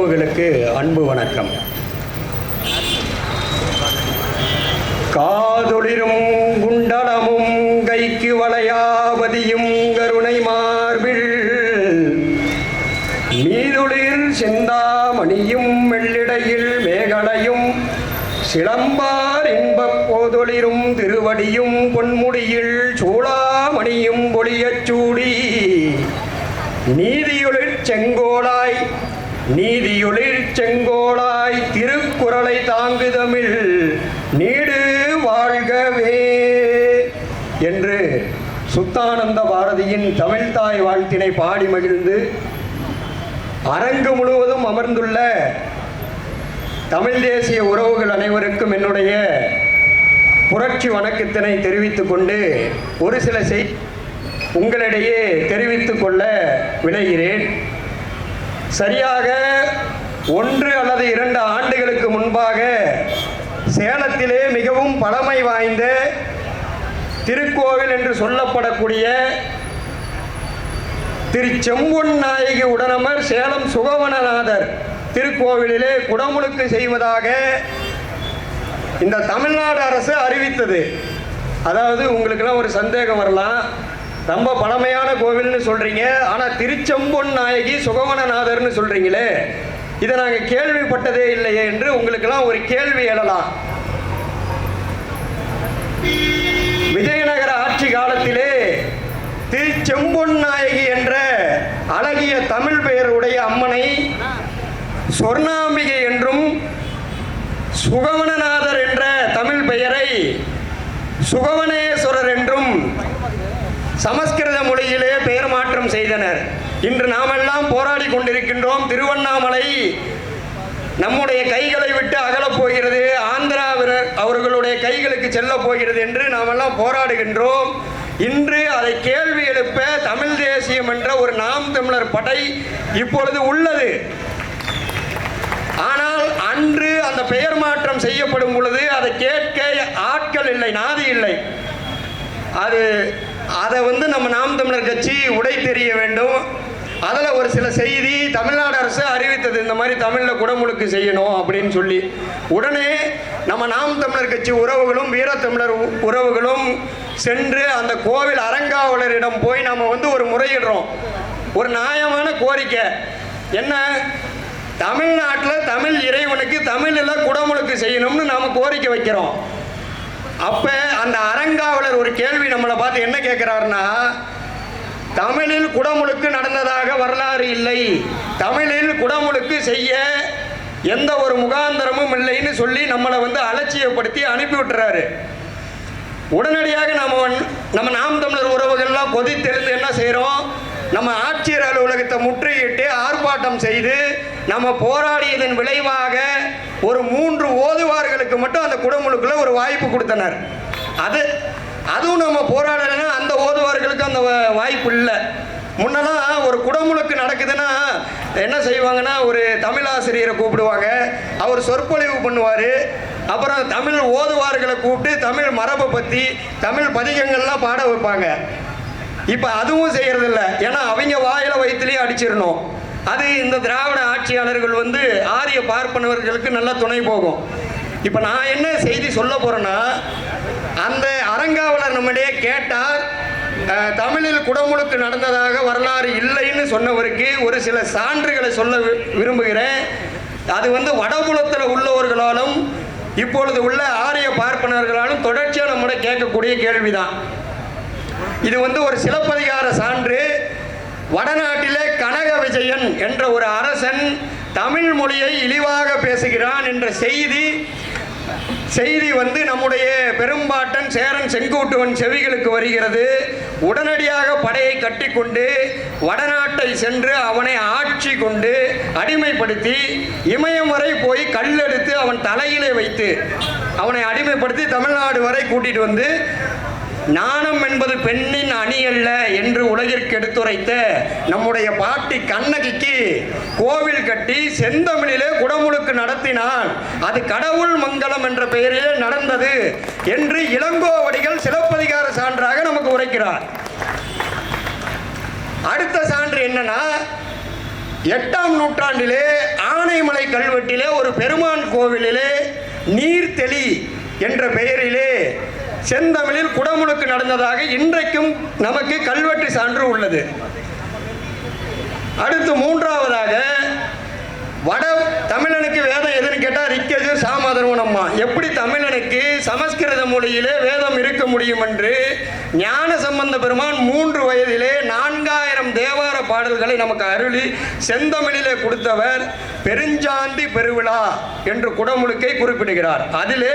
உறவுகளுக்கு அன்பு வணக்கம். காதொளிரும் குண்டலமும் கைக்கு வளையாவதியும் கருணை மார்பில். மீதுளிர் செந்தாமணியும் வெள்ளிடையில் மேகடையும் சிலம்பார் இன்பப் போதொளிரும் திருவடியும் பொன்முடியில் சூளாமணியும் பொழியச் சூடி. நீதியொளிர் செங்கோலாய் நீதியுளிர் செங்கோளாய் திருக்குறளை தாங்கு தமிழ் நீடு வாழ்கவே என்று சுத்தானந்த பாரதியின் தமிழ்தாய் வாழ்த்தினை பாடி மகிழ்ந்து அரங்கு முழுவதும் அமர்ந்துள்ள தமிழ் தேசிய உறவுகள் அனைவருக்கும் என்னுடைய புரட்சி வணக்கத்தினை தெரிவித்துக் கொண்டு ஒரு சில செய் உங்களிடையே தெரிவித்துக் கொள்ள விளைகிறேன் சரியாக ஒன்று அல்லது இரண்டு ஆண்டுகளுக்கு முன்பாக சேலத்திலே மிகவும் பழமை வாய்ந்த திருக்கோவில் என்று சொல்லப்படக்கூடிய திரு செம்பொன் நாயகி உடனமர் சேலம் சுகவனநாதர் திருக்கோவிலிலே குடமுழுக்கு செய்வதாக இந்த தமிழ்நாடு அரசு அறிவித்தது. அதாவது உங்களுக்கெல்லாம் ஒரு சந்தேகம் வரலாம். ரொம்ப பழமையான கோவில்னு சொல்றீங்க. ஆனால் திருச்செம்பொன் நாயகி சுகவனநாதர்னு சொல்றீங்களே. இதை நாங்கள் கேள்விப்பட்டதே இல்லையே என்று உங்களுக்கெல்லாம் ஒரு கேள்வி எழலாம். விஜயநகர ஆட்சி காலத்திலே திருச்செம்பொன் நாயகி என்ற அழகிய தமிழ் பெயருடைய அம்மனை சொர்ணாம்பிகை என்றும் சுகவனநாதர் என்ற தமிழ் பெயரை சுகவனே சமஸ்கிருத மொழியிலே பெயர் மாற்றம் செய்தனர். இன்று நாமெல்லாம் போராடி கொண்டிருக்கின்றோம் திருவண்ணாமலை. நம்முடைய கைகளை விட்டு அகலப் போகிறது. ஆந்திராவினர் அவர்களுடைய கைகளுக்கு செல்லப் போகிறது என்று நாமெல்லாம் போராடுகின்றோம். இன்று அதை கேள்வி எழுப்ப தமிழ் தேசியம் என்ற ஒரு நாம் தமிழர் படை இப்பொழுது உள்ளது. ஆனால் அன்று அந்த பெயர் மாற்றம் செய்யப்படும் பொழுது அதை கேட்க ஆட்கள் இல்லை நாதி இல்லை. அது அதை வந்து நம்ம நாம் தமிழர் கட்சி உடை தெரிய வேண்டும். அதில் ஒரு சில செய்தி தமிழ்நாடு அரசு அறிவித்தது. இந்த மாதிரி தமிழில் குடமுழுக்கு செய்யணும் அப்படின்னு சொல்லி. உடனே நம்ம நாம் தமிழர் கட்சி உறவுகளும் வீரத்தமிழர் உறவுகளும் சென்று அந்த கோவில் அரங்காவலரிடம் போய் நம்ம வந்து ஒரு முறையிடுறோம். ஒரு நியாயமான கோரிக்கை. என்ன? தமிழ்நாட்டில் தமிழ் இறைவனுக்கு தமிழில் குடமுழுக்கு செய்யணும்னு நாம் கோரிக்கை வைக்கிறோம். அப்போ அந்த அறங்காவலர் ஒரு கேள்வி நம்மளை பார்த்து என்ன கேட்குறாருன்னா தமிழில் குடமுழுக்கு நடந்ததாக வரலாறு இல்லை. தமிழில் குடமுழுக்கு செய்ய எந்த ஒரு முகாந்தரமும் இல்லைன்னு சொல்லி நம்மளை வந்து அலட்சியப்படுத்தி அனுப்பி விட்டுறாரு. உடனடியாக நம்ம நம்ம நாம் தமிழர் உறவுகள்லாம் கொதித்தெழுந்து என்ன செய்கிறோம் நம்ம ஆட்சியர் அலுவலகத்தை முற்றுகிட்டு ஆர்ப்பாட்டம் செய்து நம்ம போராடியதன் விளைவாக ஒரு மூன்று ஓதுவார்களுக்கு மட்டும் அந்த குடமுழுக்குல ஒரு வாய்ப்பு கொடுத்தனர். அது அதுவும் நம்ம போராடலைன்னா அந்த ஓதுவார்களுக்கு அந்த வா- வாய்ப்பு இல்லை. முன்னெல்லாம் ஒரு குடமுழுக்கு நடக்குதுன்னா என்ன செய்வாங்கன்னா ஒரு தமிழாசிரியரை கூப்பிடுவாங்க. அவர் சொற்பொழிவு பண்ணுவார். அப்புறம் தமிழ் ஓதுவார்களை கூப்பிட்டு தமிழ் மரபை பற்றி தமிழ் பதிகங்கள்லாம் பாட வைப்பாங்க. இப்போ அதுவும் செய்கிறதில்ல ஏன்னா அவங்க வாயில வயிற்றுலேயே அடிச்சிடணும். அது இந்த திராவிட ஆட்சியாளர்கள் வந்து ஆரிய பார்ப்பனவர்களுக்கு நல்ல துணை போகும். இப்போ நான் என்ன செய்தி சொல்ல போகிறேன்னா அந்த அறங்காவலர் நம்மிடையே கேட்டால் தமிழில் குடமுழுக்கு நடந்ததாக வரலாறு இல்லைன்னு சொன்னவருக்கு ஒரு சில சான்றுகளை சொல்ல வி- விரும்புகிறேன். அது வந்து வடபுலத்தில் உள்ளவர்களாலும் இப்பொழுது உள்ள ஆரிய பார்ப்பனர்களாலும் தொடர்ச்சியாக நம்மளை கேட்கக்கூடிய கேள்விதான். இது வந்து ஒரு சிலப்பதிகார சான்று. வடநாட்டிலே கனக விஜயன் என்ற ஒரு அரசன் தமிழ் மொழியை இழிவாக பேசுகிறான் என்ற செய்தி செய்தி வந்து நம்முடைய பெரும்பாட்டன் சேரன் செங்கோட்டுவன் செவிகளுக்கு வருகிறது. உடனடியாக படையை கட்டிக்கொண்டு வடநாட்டை சென்று அவனை ஆட்சி கொண்டு அடிமைப்படுத்தி இமயம் வரை போய் கல்லெடுத்து அவன் தலையிலே வைத்து அவனை அடிமைப்படுத்தி தமிழ்நாடு வரை கூட்டிட்டு வந்து நாணம் என்பது பெண்ணின் அணி அல்ல என்று உலகிற்கு எடுத்துரைத்த நம்முடைய பாட்டி கண்ணகிக்கு கோவில் கட்டி செந்தமிழிலே குடமுழுக்கு நடத்தினான் அது கடவுள் மங்கலம் என்ற பெயரிலே நடந்தது என்று இளங்கோவடிகள் சிலப்பதிகார சான்றாக நமக்கு உரைக்கிறார். அடுத்த சான்று என்னன்னா எட்டாம் நூற்றாண்டிலே ஆனைமலை கல்வெட்டிலே ஒரு பெருமான் கோவிலிலே நீர்த்தெளி என்ற பெயரிலே செந்தமிழில் குடமுழுக்கு நடந்ததாக இன்றைக்கும் நமக்கு கல்வெட்டு சான்று உள்ளது. அடுத்து மூன்றாவதாக வட தமிழனுக்கு வேதம் எதுன்னு கேட்டால் ரிக்கஜு சாமதர்வனம்மா எப்படி தமிழனுக்கு சமஸ்கிருத மொழியிலே வேதம் இருக்க முடியும் என்று ஞான சம்பந்த பெருமான் மூன்று வயதிலே நான்காயிரம் தேவார பாடல்களை நமக்கு அருளி செந்தமிழிலே கொடுத்தவர் பெருஞ்சாந்தி பெருவிழா என்று குடமுழுக்கை குறிப்பிடுகிறார். அதிலே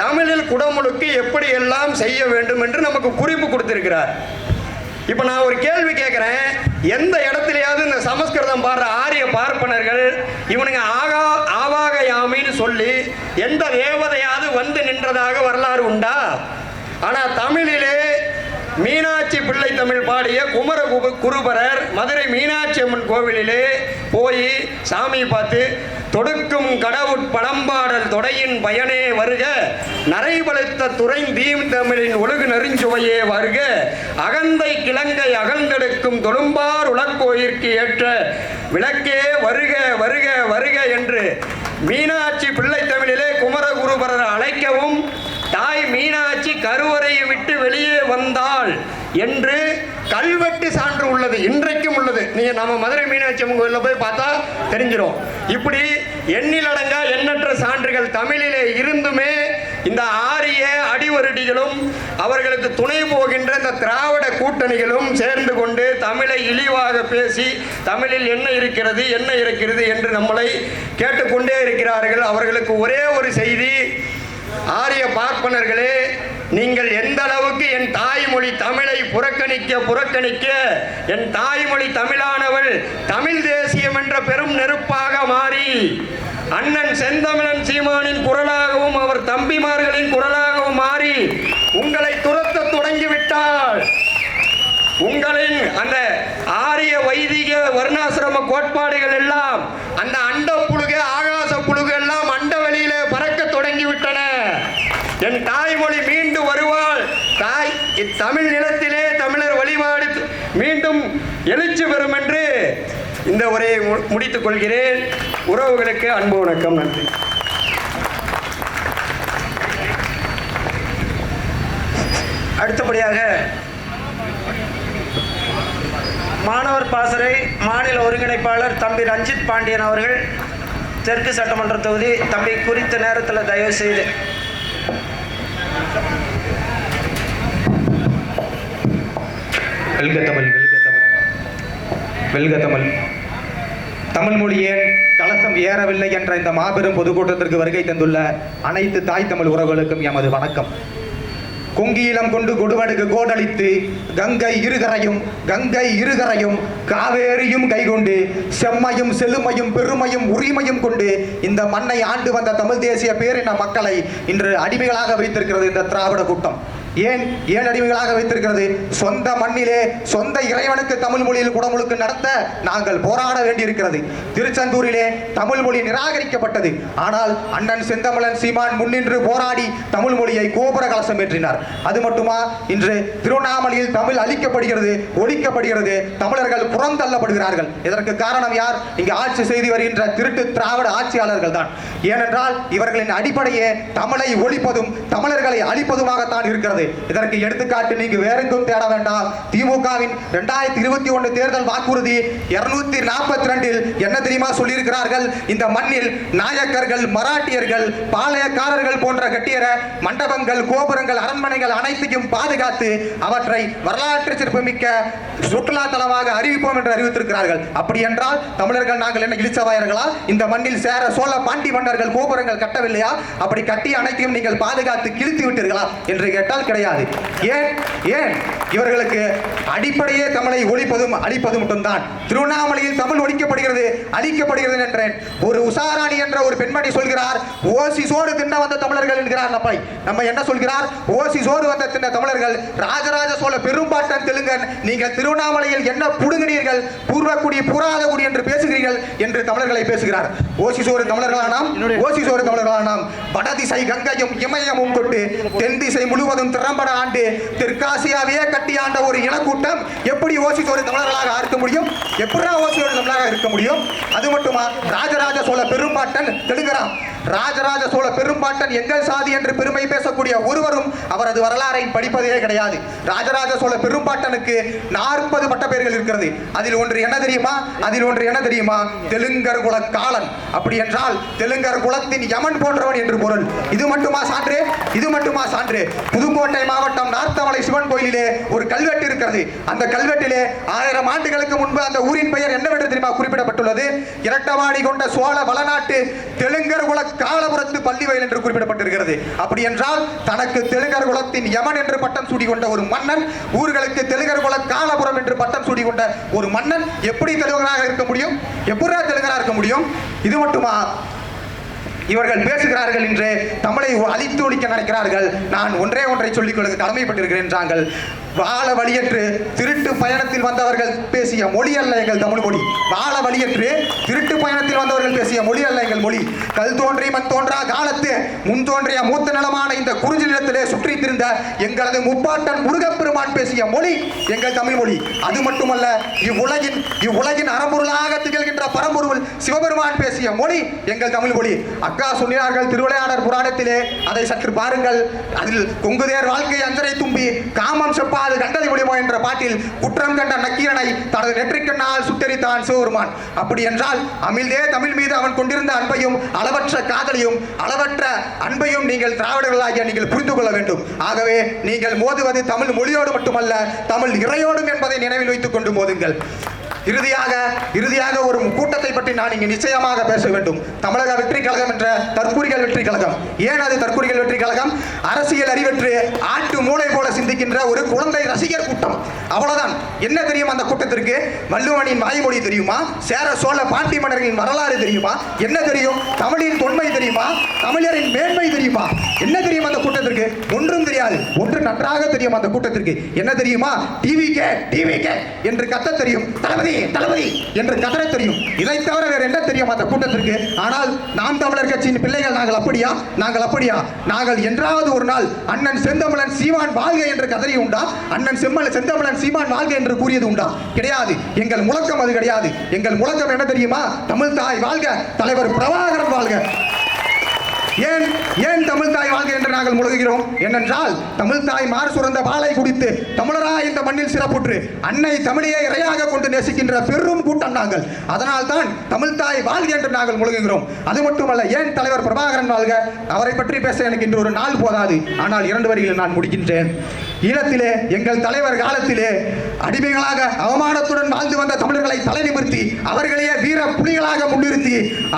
தமிழில் குடமுழுக்கு எப்படி எல்லாம் செய்ய வேண்டும் என்று நமக்கு குறிப்பு கொடுத்திருக்கிறார். இப்போ நான் ஒரு கேள்வி கேட்குறேன். எந்த இடத்துலையாவது இந்த சமஸ்கிருதம் பாடுற ஆரிய பார்ப்பனர்கள் இவனுங்க ஆகா ஆவாக யாமின்னு சொல்லி எந்த தேவதையாவது வந்து நின்றதாக வரலாறு உண்டா? ஆனால் தமிழிலே மீனாட்சி பிள்ளை தமிழ் பாடிய குமர குப- குருபரர் மதுரை மீனாட்சி அம்மன் கோவிலிலே போய் சாமியை பார்த்து தொடுக்கும் கடவுட் பழம்பாடல் தொடையின் பயனே வருக நரைபழுத்த துறை தீம் தமிழின் ஒழுகு நெருஞ்சுவையே வருக அகந்தை கிழங்கை அகழ்ந்தெடுக்கும் தொழும்பார் உலக்கோயிற்கு ஏற்ற விளக்கே வருக வருக வருக என்று மீனாட்சி பிள்ளை தமிழிலே குமரகுருபரர் அழைக்கவும் தாய் மீனாட்சி கருவறையை விட்டு வெளியே நாள் என்று கல்வெட்டு சான்று உள்ளது இன்றைக்கும் உள்ளது. நீங்க நம்ம மதுரை மீனாட்சி அம்மன் கோயிலில் போய் பார்த்தா தெரிஞ்சிடும் இப்படி எண்ணிலடங்கா எண்ணற்ற சான்றுகள் தமிழிலே இருந்துமே இந்த ஆரிய அடிவருடிகளும் அவர்களுக்கு துணை போகின்ற இந்த திராவிட கூட்டணிகளும் சேர்ந்து கொண்டு தமிழை இழிவாக பேசி தமிழில் என்ன இருக்கிறது என்ன இருக்கிறது என்று நம்மளை கேட்டுக்கொண்டே இருக்கிறார்கள். அவர்களுக்கு ஒரே ஒரு செய்தி ஆரிய பார்ப்பனர்களே நீங்கள் எந்த அளவுக்கு என் தாய்மொழி தமிழை புறக்கணிக்க புறக்கணிக்க என் தாய்மொழி தமிழானவள் தமிழ் தேசியம் என்ற பெரும் நெருப்பாக மாறி அண்ணன் செந்தமிழன் சீமானின் குரலாகவும் அவர் தம்பிமார்களின் குரலாகவும் மாறி உங்களை துரத்த தொடங்கிவிட்டால் உங்களின் அந்த ஆரிய வைதிக வர்ணாசிரம கோட்பாடுகள் எல்லாம் தமிழ் நிலத்திலே தமிழர் வழிபாடு மீண்டும் எழுச்சி பெறும் என்று இந்த உரையை மு- முடித்துக் கொள்கிறேன். உறவுகளுக்கு அன்பு வணக்கம் நன்றி. அடுத்தபடியாக மாணவர் பாசறை மாநில ஒருங்கிணைப்பாளர் தம்பி ரஞ்சித் பாண்டியன் அவர்கள் தெற்கு சட்டமன்ற தொகுதி தம்பி குறித்த நேரத்தில் தயவு செய்து வெல்க தமிழ் வெல்க தமிழ். வெல்க தமிழ். தமிழ் மொழியே கலசம் ஏறவில்லை என்ற இந்த மாபெரும் பொதுக்கூட்டத்திற்கு வருகை தந்துள்ள அனைத்து தாய் தமிழ் உறவுகளுக்கும் எமது வணக்கம். கொங்கீலம் கொண்டு கொடுவடுக்கு கோடளித்து கங்கை இருகரையும் கங்கை இருகரையும் காவேரியும் கைகொண்டு செம்மையும் செழுமையும் பெருமையும் உரிமையும் கொண்டு இந்த மண்ணை ஆண்டு வந்த தமிழ் தேசிய பேரின மக்களை இன்று அடிமைகளாக வைத்திருக்கிறது இந்த திராவிட கூட்டம். ஏன் ஏன் அடிமைகளாக வைத்திருக்கிறது? சொந்த மண்ணிலே சொந்த இறைவனுக்கு தமிழ் மொழியில் குடமுழுக்கு நடத்த நாங்கள் போராட வேண்டியிருக்கிறது. திருச்செந்தூரிலே தமிழ் மொழி நிராகரிக்கப்பட்டது. ஆனால் அண்ணன் செந்தமலன் சீமான் முன்னின்று போராடி தமிழ் மொழியை கோபுர கலசம் ஏற்றினார். அது மட்டுமா? இன்று திருவண்ணாமலையில் தமிழ் அழிக்கப்படுகிறது ஒழிக்கப்படுகிறது தமிழர்கள் புறந்தள்ளப்படுகிறார்கள் இதற்கு காரணம் யார்? இங்கு ஆட்சி செய்து வருகின்ற திருட்டு திராவிட ஆட்சியாளர்கள் தான். ஏனென்றால் இவர்களின் அடிப்படையே தமிழை ஒழிப்பதும் தமிழர்களை அழிப்பதுமாகத்தான் இருக்கிறது. இருக்கிறது இதற்கு எடுத்துக்காட்டு நீங்க வேறெங்கும் தேட வேண்டாம். திமுகவின் இரண்டாயிரத்தி இருபத்தி ஒன்று தேர்தல் வாக்குறுதி இருநூத்தி நாற்பத்தி ரெண்டில் என்ன தெரியுமா சொல்லியிருக்கிறார்கள்? இந்த மண்ணில் நாயக்கர்கள் மராட்டியர்கள் பாளையக்காரர்கள் போன்ற கட்டியற மண்டபங்கள் கோபுரங்கள் அரண்மனைகள் அனைத்தையும் பாதுகாத்து அவற்றை வரலாற்று சிறப்புமிக்க சுற்றுலா தலமாக அறிவிப்போம் என்று அறிவித்திருக்கிறார்கள். அப்படி என்றால் தமிழர்கள் நாங்கள் என்ன இழிச்சவாயர்களா? இந்த மண்ணில் சேர சோழ பாண்டி மன்னர்கள் கோபுரங்கள் கட்டவில்லையா? அப்படி கட்டி அனைத்தையும் நீங்கள் பாதுகாத்து கிழித்து விட்டீர்களா? என்று கேட்டால் கிடையாது. ஏன்? ஏன்? இவர்களுக்கு அடிப்படையே தமிழை ஒழிப்பதும் அழிப்பதும் மட்டும்தான். திருவண்ணாமலையில் தமிழ் ஒழிக்கப்படுகிறது அழிக்கப்படுகிறது என்றேன். ஒரு உசாராணி என்ற ஒரு பெண்மணி சொல்கிறார் ஓசி சோறு தின்ன வந்த தமிழர்கள் என்கிறார் நம்மை. நம்ம என்ன சொல்கிறார்? ஓசி சோறு வந்த தின்ன தமிழர்கள் ராஜராஜ சோழ பெரும்பாட்டன் தெலுங்கன் நீங்கள் திருவண்ணாமலையில் என்ன புடுங்கினீர்கள்? பூர்வக்குடி புராதகுடி என்று பேசுகிறீர்கள் என்று தமிழர்களை பேசுகிறார். ஓசி சோறு தமிழர்களா நாம் ஓசி சோறு தமிழர்களா நாம் வடதிசை கங்கையும் இமயமும் கொண்டு தென் திசை முழுவதும் திறம்பட ஆண்டு தெற்காசியாவையே கட்டி ஆண்ட ஒரு இனக்கூட்டம் எப்படி ஓசி ஒரு தமிழர்களாக இருக்க முடியும்? எப்படா ஓசி ஒரு தமிழராக இருக்க முடியும்? அது மட்டுமா? ராஜராஜ சோழ பெரும்பாட்டன் தெலுங்கராம் ராஜராஜ சோழ பெரும்பாட்டன் எங்கள் சாதி என்று பெருமை பேசக்கூடிய ஒருவரும் அவரது வரலாறை படிப்பதே கிடையாது. ராஜராஜ சோழ பெரும்பாட்டனுக்கு நாற்பது பட்டப்பெயர்கள் இருக்கிறது. அதில் ஒன்று என்ன தெரியுமா? அதில் ஒன்று என்ன தெரியுமா? தெலுங்கர் குல காலன் அப்படி என்றால் தெலுங்கர் குலத்தின் யமன் போன்றவன் என்று பொருள். இது மட்டுமா சான்று? இது மட்டுமா சான்று? புதுக்கோட்டை மாவட்டம் நார்த்தமலை சிவன் கோயிலிலே ஒரு கல்வெட்டு இருக்கிறது. அந்த கல்வெட்டிலே ஆயிரம் ஆண்டுகளுக்கு முன்பு அந்த ஊரின் பெயர் என்னவென்று தெரியுமா குறிப்பிடப்பட்டுள்ளது? இரட்டவாணி கொண்ட சோழ வளநாட்டு தெலுங்கர் குல காலபுரத்து பள்ளிவயல் என்று குறிப்பிடப்பட்டிருக்கிறது. அப்படி என்றால் தனக்கு தெலுங்கர் குலத்தின் யமன் என்று பட்டம் சூடி கொண்ட ஒரு மன்னன் ஊர்களுக்கு தெலுங்கர் குல காலபுரம் என்று பட்டம் சூடி கொண்ட ஒரு மன்னன் எப்படி தெலுங்கராக இருக்க முடியும்? எப்படா தெலுங்கராக இருக்க முடியும்? இது மட்டுமா? இவர்கள் பேசுகிறார்கள் என்று தமிழை அழித்து ஒழிக்க நடக்கிறார்கள் நான் ஒன்றே ஒன்றை சொல்லிக் கொள்ள கடமைப்பட்டிருக்கிறேன் என்றாங்கள் வாழ வழியற்று திருட்டு பயணத்தில் வந்தவர்கள் பேசிய மொழி அல்ல எங்கள் தமிழ் மொழி. வாழ வழியற்று திருட்டு பயணத்தில் வந்தவர்கள் பேசிய மொழி அல்ல எங்கள் மொழி. கல் தோன்றி மண் தோன்றா முன் தோன்றிய மூத்த நிலமான இந்த குறிஞ்சி நிலத்திலே சுற்றித் திரிந்த எங்களது முப்பாட்டன் முருகப்பெருமான் பேசிய மொழி எங்கள் தமிழ் மொழி. அது மட்டுமல்ல இவ்வுலகின் இவ்வுலகின் அறம்பொருளாக திகழ்கின்ற பரம்பொருள் சிவபெருமான் பேசிய மொழி எங்கள் தமிழ் மொழி. அக்கா சொன்னார்கள் திருவிளையாடர் புராணத்திலே அதை சற்று பாருங்கள். அதில் கொங்குதேர் வாழ்க்கை அஞ்சரை தும்பி காமம் செப்பாது கண்டது முடியுமோ என்ற பாட்டில் குற்றம் கண்ட நக்கீரனை தனது நெற்றிக்கண்ணால் சுத்தரித்தான் சிவபெருமான். அப்படி என்றால் அமிழ்தே தமிழ் மீது அவன் கொண்டிருந்த அன்பையும் அளவற்ற காதலையும் அளவற்ற அன்பையும் நீங்கள் திராவிடர்களாகிய நீங்கள் புரிந்து கொள்ள வேண்டும். ஆகவே நீங்கள் மோதுவது தமிழ் மொழியோடு மட்டுமல்ல தமிழ் இறையோடும் என்பதை நினைவில் வைத்துக் கொண்டு மோதுங்கள். இறுதியாக இறுதியாக ஒரு கூட்டத்தை பற்றி நான் இங்கு நிச்சயமாக பேச வேண்டும். தமிழக வெற்றி கழகம் என்ற தற்கூரிகள் வெற்றி கழகம். ஏன் அது தற்கூரிகள் வெற்றி கழகம்? அரசியல் அறிவற்று ஆட்டு மூளை போல சிந்திக்கின்ற ஒரு குழந்தை ரசிகர் கூட்டம். அவ்வளவுதான். என்ன தெரியும் அந்த கூட்டத்திற்கு? வள்ளுவனின் வாய்மொழி தெரியுமா? சேர சோழ பாண்டி மன்னர்களின் வரலாறு தெரியுமா? என்ன தெரியும்? தமிழின் தொன்மை தெரியுமா? தமிழரின் மேன்மை தெரியுமா? என்ன தெரியும் அந்த கூட்டத்திற்கு? ஒன்றும் தெரியாது. ஒன்று நன்றாக தெரியும் அந்த கூட்டத்திற்கு. என்ன தெரியுமா? டிவி கே டிவி கே என்று கத்த தெரியும். தளபதி தளபதி என்று கதற தெரியும். இதை தவிர வேற என்ன தெரியும் அந்த கூட்டத்திற்கு? ஆனால் நாம் தமிழர் கட்சியின் பிள்ளைகள் நாங்கள் அப்படியா? நாங்கள் அப்படியா? நாங்கள் என்றாவது ஒரு நாள் அண்ணன் செந்தமிழன் சீமான் வாழ்க என்று கதறி உண்டா? அண்ணன் செம்மல செந்தமிழன் சீமான் வாழ்க என்று கூறியது உண்டா? கிடையாது. எங்கள் முழக்கம் அது கிடையாது. எங்கள் முழக்கம் என்ன தெரியுமா? தமிழ் தாய் வாழ்க தலைவர் பிரபாகரன் வாழ்க. ஏன் ஏன் தமிழ் தாய் வாழ்க என்று நாங்கள் முழுகுகிறோம் ஏனென்றால் தமிழ் தாய் மாறு சுரந்த பாலை குடித்து தமிழரா இந்த மண்ணில் சிறப்புற்று அன்னை தமிழையே இரையாக கொண்டு நேசிக்கின்ற பெரும் கூட்டம் நாங்கள். அதனால் தான் தமிழ் தாய் வாழ்க என்று நாங்கள் முழுகுகிறோம் அது மட்டுமல்ல ஏன் தலைவர் பிரபாகரன் வாழ்க? அவரை பற்றி பேச எனக்கு இன்று ஒரு நாள் போதாது. ஆனால் இரண்டு வரிகளில் நான் முடிக்கின்றேன். ஈழத்திலே எங்கள் தலைவர் காலத்திலே அடிமைகளாக அவமானத்துடன் வாழ்ந்து வந்த தமிழர்களை தலை நிமிர்த்தி அவர்களையே வீர புலிகளாக முன்னிறுத்தி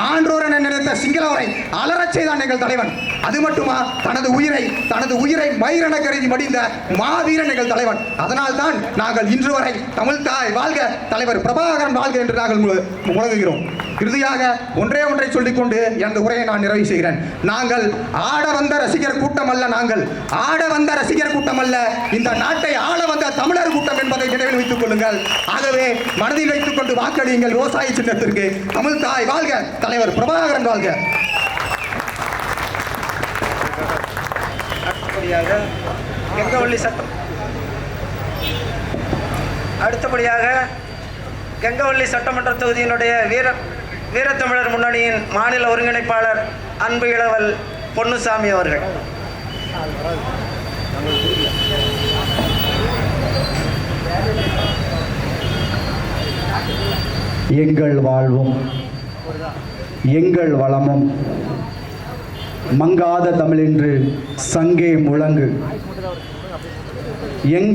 ஆன்றோர் என நினைத்த சிங்களவரை அலறச் செய்தான் எங்கள் தலைவன். அது மட்டுமா? தனது உயிரை தனது உயிரை மயிரென கருதி மடிந்த மாவீரன் எங்கள் தலைவன். அதனால் தான் நாங்கள் இன்று வரை தமிழ் தாய் வாழ்க தலைவர் பிரபாகரன் வாழ்க என்று நாங்கள் மு- முழங்குகிறோம் இறுதியாக ஒன்றே ஒன்றை சொல்லிக்கொண்டு எனது உரையை நான் நிறைவு செய்கிறேன். நாங்கள் ஆட வந்த ரசிகர் கூட்டம் அல்ல நாங்கள் ஆட வந்த ரசிகர் கூட்டம் அல்ல. இந்த நாட்டை ஆள வந்த தமிழர் கூட்டம் என்பதை நினைவில் வைத்துக் கொள்ளுங்கள். ஆகவே மனதில் வைத்துக் கொண்டு வாக்களியுங்கள் விவசாய சின்னத்திற்கு. தமிழ் தாய் வாழ்க தலைவர் பிரபாகரன் வாழ்க. அடுத்தபடியாக கெங்கவள்ளி சட்டம். அடுத்தபடியாக கெங்கவள்ளி சட்டமன்ற தொகுதியினுடைய வீர வீரத்தமிழர் முன்னணியின் மாநில ஒருங்கிணைப்பாளர் அன்பு இளவல் பொன்னுசாமி அவர்கள். எங்கள் வாழ்வும் எங்கள் வளமும் மங்காத தமிழென்று சங்கே முழங்கு. எங்கள்